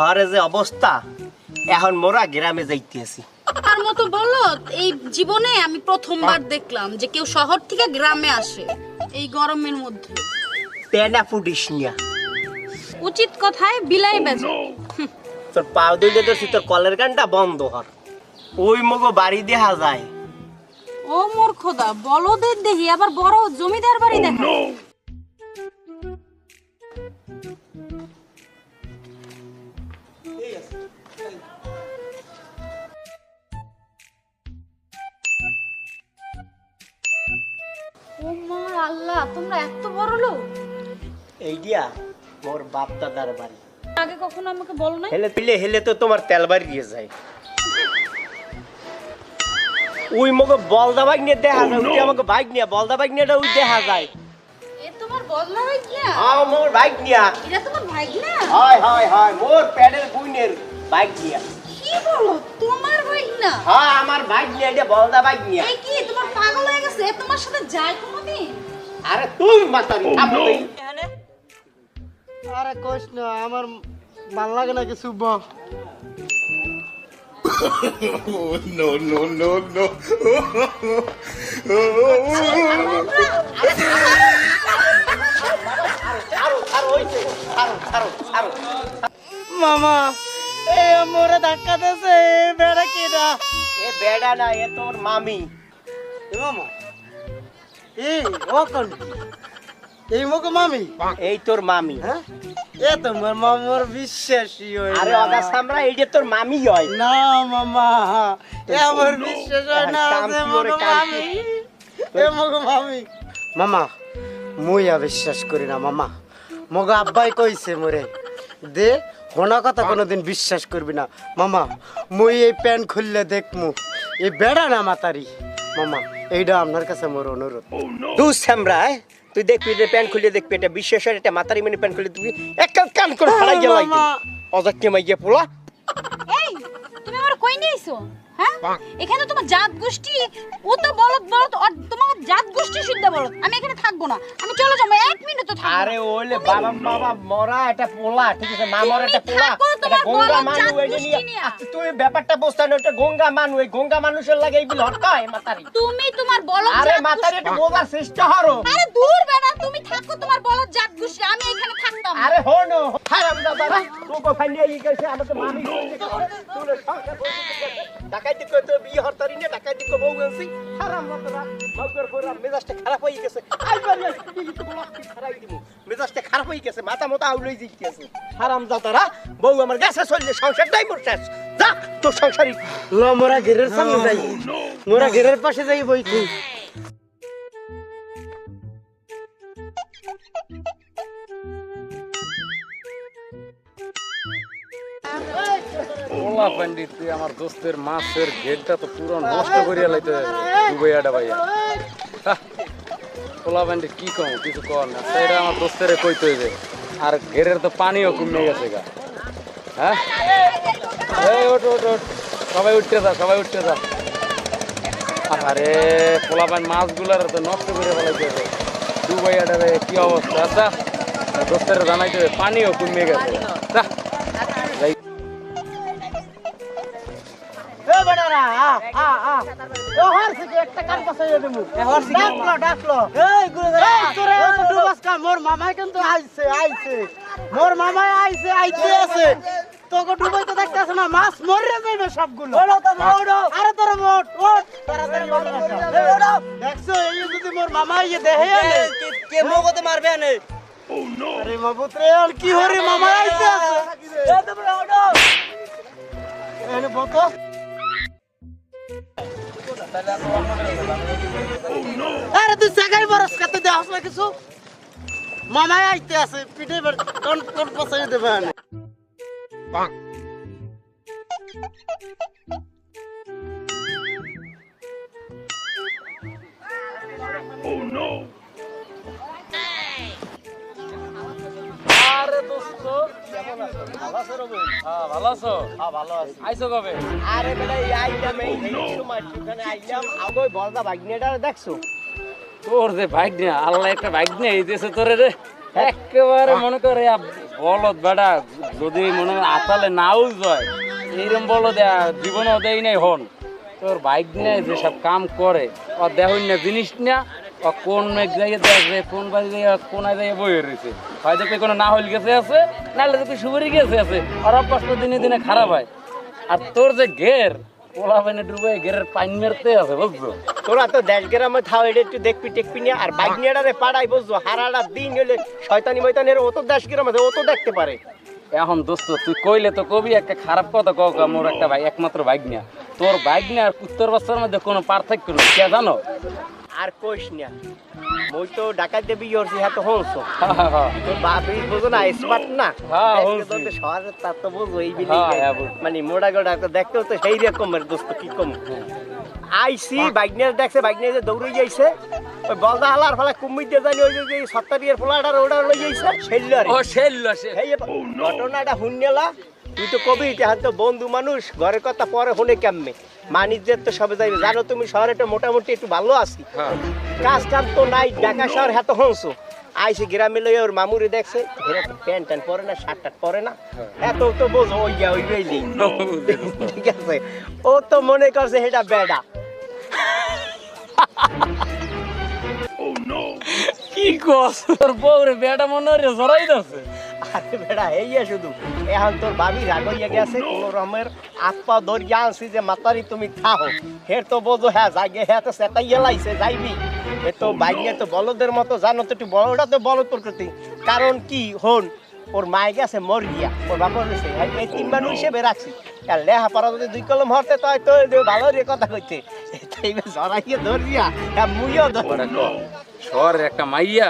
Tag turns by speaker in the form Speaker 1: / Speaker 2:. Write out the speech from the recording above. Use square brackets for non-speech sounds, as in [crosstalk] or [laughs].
Speaker 1: ঘরে যে অবস্থা এখন মোরা গ্রামে যাইতেছি
Speaker 2: তার মতো বলো এই জীবনে আমি প্রথমবার দেখলাম যে কেউ শহর থেকে গ্রামে আসে এই গরমের মধ্যে।
Speaker 1: পেনা ফুডিস নিয়া।
Speaker 2: উচিত কথায় বিলাই বেজে।
Speaker 1: তোর পাও দিলে ধরছি তোর কলের গানটা বন্ধ হর। ওই মগো বাড়ি দেখা যায়।
Speaker 2: ও মোর খোদা বলদের দেখি আবার বড় জমিদার বাড়ি দেখা ও মা আল্লাহ তোমরা এত বড় লোক।
Speaker 1: এই দিয়া মোর বাপ দাদার বাড়ি।
Speaker 2: আগে কখনো আমাকে বলো না
Speaker 1: হেলে পিলে হেলে তো তোমার তেল বাড়ি দিয়ে যায়। ওই মগো বলদা বাইক নিয়ে দেখা যায় ওই আমাকে বাইক নিয়ে বলদা বাইক নিয়ে ওই দেখা যায়।
Speaker 2: এ তোমার বদলা হয় কি
Speaker 1: হ্যাঁ মোর বাইক নিয়া।
Speaker 2: এটা তোমার ভাই না?
Speaker 1: হয় হয় হয় মোর প্যাডেল বুইনের বাইক নিয়া
Speaker 2: কি বলো তোমার ভাই না
Speaker 1: হ্যাঁ আমার বাইক নিয়ে এটা বলদা বাইক নিয়া
Speaker 2: এই কি তোমার পাগল হয়ে গেছে তোমার সাথে যায় কোনোদিন
Speaker 1: আরে তুই মাতারি থামো তুই।
Speaker 3: আরে কোশ না আমার ভালো লাগে না কিছু ব
Speaker 4: no, no, no, no.
Speaker 3: মামা এ মোরে ধাক্কা দেছে বেড়া কিনা
Speaker 1: এ বেডা না এ তোর মামি।
Speaker 3: এ মামা? এই ও কোন? এই মগো মামি?
Speaker 1: এই তোর মামি।
Speaker 3: হ্যাঁ? এ তোমার মামার বিশ্বাসই হয়
Speaker 1: আরে
Speaker 3: না।
Speaker 1: অগা সামরা এইটা তোর মামি হয়।
Speaker 3: না মামা এ আমার বিশ্বাস হয় না যে
Speaker 1: কি কাম
Speaker 3: মামি। এ মগো মামি। মামা মুই বিশ্বাস করি না মামা। মগো আব্বাই কইছে মোরে দে হোনা কথা কোনোদিন বিশ্বাস করবি না। মামা মুই এই প্যান্ট খুললে দেখমু এই বেড়া না মাতারি। মামা এইটা আপনার কাছে মোর অনুরোধ।
Speaker 1: তুই সামরা তুই দেখবি যে প্যান্ট খুলে দেখবি এটা বিশ্বাসের এটা মাতারি মানে প্যান্ট খুলে তুই এক কান করে ফাড়াই গেল
Speaker 3: মামা।
Speaker 1: অজাক্কে মাইয়া পোলা। [laughs]
Speaker 2: কই নিয়েছো হ্যাঁ? এখানে তোমার জাত গোষ্ঠী ও তো বলত বলত তোমার জাত গোষ্ঠী শুদ্ধ বলত আমি এখানে থাকব না। আমি চলে যাব এক মিনিট তো থাকব
Speaker 1: আরে ওলে বাবা বাবা মরা এটা পোলা ঠিক আছে? মা মরা এটা
Speaker 2: তুমি
Speaker 1: পোলা। এটা
Speaker 2: তোমার
Speaker 1: গঙ্গা মানু এটা নিয়ে আচ্ছা, তুই ব্যাপারটা বুঝতে না ওটা গঙ্গা মানু এই গঙ্গা মানুষের লাগে এই বিল হরতা হয় মাতারি
Speaker 2: তুমি তোমার বলদ
Speaker 1: আরে মাতারি এটা বোঝার চেষ্টা হরো
Speaker 2: আরে দূর বেনা তুমি থাকো তোমার বলদ জাত গোষ্ঠী আমি এখানে থাকতাম।
Speaker 1: আরে হনো হারাম দাদা তোকে বিয়ে হরতারি না ডাকাইতি কো বউ গেছি হারাম মেজাজটা খারাপ হয়ে গেছে। মেজাজটা খারাপ হয়ে গেছে, মাথা মতো আউলই যাইতেছে। হারাম দাদারা বউ আমার গাছে, চললে সংসারটাই মোর শেষ। যা, তোর সংসারই।
Speaker 3: মোরা ঘেরের সামনে যাই। মোরা ঘেরের পাশে যাই বইছি
Speaker 5: ওলা পান্ডিত আমার দোস্তের মাছের গেটটা তো পুরো নষ্ট করিয়া লাইতে ডুবাইয়াটা ভাইয়া। ওলা পান্ডিত কি কম, কিছু কর না, সেটা আমার দোস্তের কইতে হইবে। আর ঘেরের তো পানিও কমে গেছে গা। হ্যাঁ? এই, ওঠ ওঠ সবাই উঠতে যা, সবাই উঠতে যা। আরে পোলা পান মাছগুলার তো নষ্ট করে ফেলাইতে হবে। ডুবাইয়াটা কি অবস্থা? আচ্ছা দোস্তের জানাইতে হবে, পানিও কমে গেছে।
Speaker 3: এ আ আ আ। ও হর থেকে একটা কান পাশে দেবো? এ ডাকলো ডাকলো। এই গুরু এই তোরে তো ডুবাস মোর মামাই কিন্তু আইছে আইছে। মোর মামাই আইছে আইতে আছে। তোকে ডুবাই তো দেখতেছ না মাছ মরে যাবে সবগুলো। ওড়ো তো ওড়ো আরে তোর মোট ওট তাড়াতাড়ি ওড়ো দেখছ এই যদি মোর মামাই ইয়ে দেহে কে মগতে মারবে আনে? আরে মাবুত্রে আর কি হরে মামা আইছে আছে? এ তোমরা ওড়ো এনে বতো আরে তুই জায়গায় বরস কাতে দে না কিছু? মামাই আইতে আছে, পিঠে কোন কোন পছাই দেবে
Speaker 5: ভালো আছো রবি? হ্যাঁ ভালো আছো?
Speaker 1: হ্যাঁ ভালো আছি।
Speaker 5: আইছো কবে?
Speaker 1: আরে বেটা আইলাম এই এই সময় এখানে আইলাম। আগোই বলদা ভাগ্নেটা দেখছ?
Speaker 5: তোর যে আল্লাহ একটা এই তোরে রে। একেবারে মনে করে আব- বলদ বেটা যদি মনে হয় আতালে নাও যায় এইরকম বলদ জীবনও দেই নাই হন। তোর নিয়ে যেসব কাম করে ও না জিনিস না কোন মেঘ যাইয়ে দেখবে কোন বাড়ি কোনায় যাইয়ে বয়ে রয়েছে হয়তো তুই কোনো না হইল গেছে আছে নাহলে তুই সুবরি গেছে আছে। আর অভ্যাসটা দিনে দিনে খারাপ হয়। আর তোর যে ঘের পোলা পানি ডুবে ঘেরের পাইন মেরতে আছে বুঝছ?
Speaker 1: তোরা তো দেশ গ্রামে থাও এটা একটু দেখবি টেকবি নিয়ে। আর বাইক নিয়ে রে পাড়াই বুঝছ? হারাটা দিন হলে শয়তানি ময়তানের ও তো দেশ গ্রামে আছে, ও তো দেখতে পারে।
Speaker 5: এখন দোস্ত তুই কইলে তো কবি একটা খারাপ কথা কও কা, মোর একটা ভাই একমাত্র বাইক নিয়া তোর বাইক নিয়ে আর উত্তর বস্তার মধ্যে কোনো পার্থক্য নেই কে জানো?
Speaker 1: আর কইস না মই তো ডাকাত দেবি ইয়রছি হ্যাঁ তো হংস। তোর বাপি বুঝো না স্মার্ট না?
Speaker 5: হ্যাঁ,
Speaker 1: তো তো শহরে তার তো বুঝো এই বিলি
Speaker 5: হ্যাঁ, বুঝি।
Speaker 1: মানে মোড়া গোড়া তো দেখতেও তো সেই রকমের দোস্ত কি কম? আইসি বাইক নিয়ে দেখছে বাইক যে দৌড়ে যাইছে ওই বলদা হালার ফলে কুমির দিয়ে জানি ওই যে- সত্তরিয়ার ফলাটার ওটা লই যাইছে সেল্লো
Speaker 5: ও সেল সে
Speaker 1: এই ঘটনাটা শুনলা তুই তো কবি তাহার তো বন্ধু মানুষ ঘরের কথা পরে শুনে কেমনে? মানিজ্যের তো সবে যাইবে। জানো তুমি শহরে তো মোটামুটি একটু ভালো আছি।
Speaker 5: হ্যাঁ।
Speaker 1: কাজ কাম তো নাই ঢাকা শহর হ্যাঁ তো হংস। আইসি গ্রামে লই ওর মামুরি দেখছে প্যান্ট ট্যান্ট পরে না শার্ট টার্ট পরে না। এত তো বোঝো ওই যা ওই রইলি। [laughs] ঠিক আছে। ও তো মনে করছে এটা বেডা। [laughs]
Speaker 5: কি কস? তোর বউরে বেটা মনে রে জড়াই দছে
Speaker 1: আরে বেড়া শুধু। এখন তোর ভাবি রাগ হইয়া গেছে কোন রকমের আত্মা দরিয়া আনছি যে মাতারি তুমি থাহো হের তো বোঝো হ্যাঁ জাগে হ্যাঁ তো সেটাই লাইছে যাইবি। এ তো বাইকে তো বলদের মতো জানো তো একটু বড়টা তো বলদ প্রকৃতি। কারণ কি হন ওর মায়ে গেছে মর গিয়া ওর বাবা গেছে এই তিন মানুষ হিসেবে রাখছি। আর লেহা পারা যদি দুই কলম হরতে তো যে ভালো রে কথা কইতে এইবার জড়াইয়ে ধরিয়া হ্যাঁ মুইও ধর।
Speaker 5: শহরের একটা মাইয়া